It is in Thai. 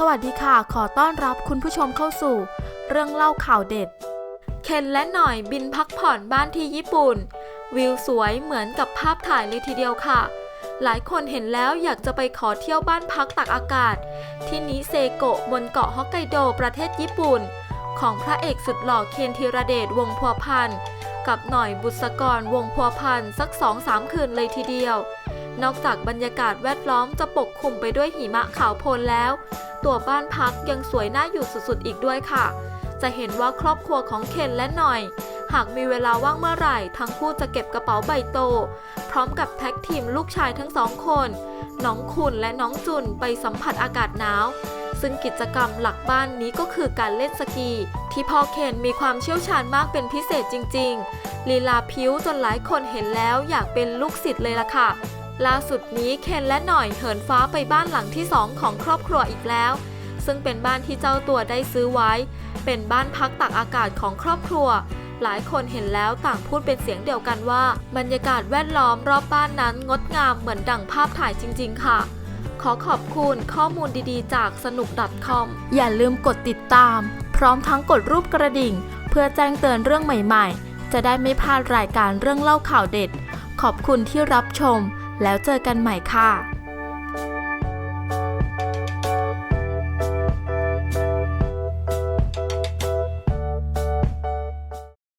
สวัสดีค่ะ ขอต้อนรับคุณผู้ชมเข้าสู่ เรื่องเล่าข่าวเด็ด เคนและหน่อยบินพักผ่อนบ้านที่ญี่ปุ่น วิวสวยเหมือนกับภาพถ่ายเลยทีเดียวค่ะ หลายคนเห็นแล้วอยากจะไปขอเที่ยวบ้านพักตากอากาศ ที่นิเซโกะบนเกาะฮอกไกโดประเทศญี่ปุ่น ของพระเอกสุดหล่อเคนธีรเดชวงพัวพันธ์กับหน่อยบุษกรวงพัวพันธ์สักสองสามคืนเลยทีเดียว นอกจากบรรยากาศแวดล้อมจะปกคลุมไปด้วยหิมะขาวโพลนแล้ว ตัวบ้านพักยังสวยน่าอยู่สุดๆอีกด้วยค่ะ จะเห็นว่าครอบครัวของเคนและหน่อย หากมีเวลาว่างเมื่อไหร่ ทั้งคู่จะเก็บกระเป๋าใบโต พร้อมกับแท็กทีมลูกชายทั้งสองคน น้องคุณและน้องจุนไปสัมผัสอากาศหนาวซึ่งกิจกรรมหลักบ้านนี้ก็คือการเล่นสกี ที่พ่อเคนมีความเชี่ยวชาญมากเป็นพิเศษจริง ๆ ลีลาพิ้วจนหลายคนเห็นแล้วอยากเป็นลูกศิษย์เลยล่ะค่ะ ล่าสุดนี้เคนและหน่อยเหินฟ้าไปบ้านหลังที่2ของครอบครัวอีกแล้ว ซึ่งเป็นบ้านที่เจ้าตัวได้ซื้อไว้ เป็นบ้านพักตากอากาศของครอบครัว หลายคนเห็นแล้วต่างพูดเป็นเสียงเดียวกันว่า บรรยากาศแวดล้อมรอบบ้านนั้นงดงามเหมือนดั่งภาพถ่ายจริง ๆ ค่ะ ขอขอบคุณข้อมูลดีๆ จากสนุก .com อย่าลืมกดติดตาม พร้อมทั้งกดรูปกระดิ่ง เพื่อแจ้งเตือนเรื่องใหม่ ๆ จะได้ไม่พลาดรายการเรื่องเล่าข่าวเด็ด ขอบคุณที่รับชม แล้วเจอกันใหม่ค่ะ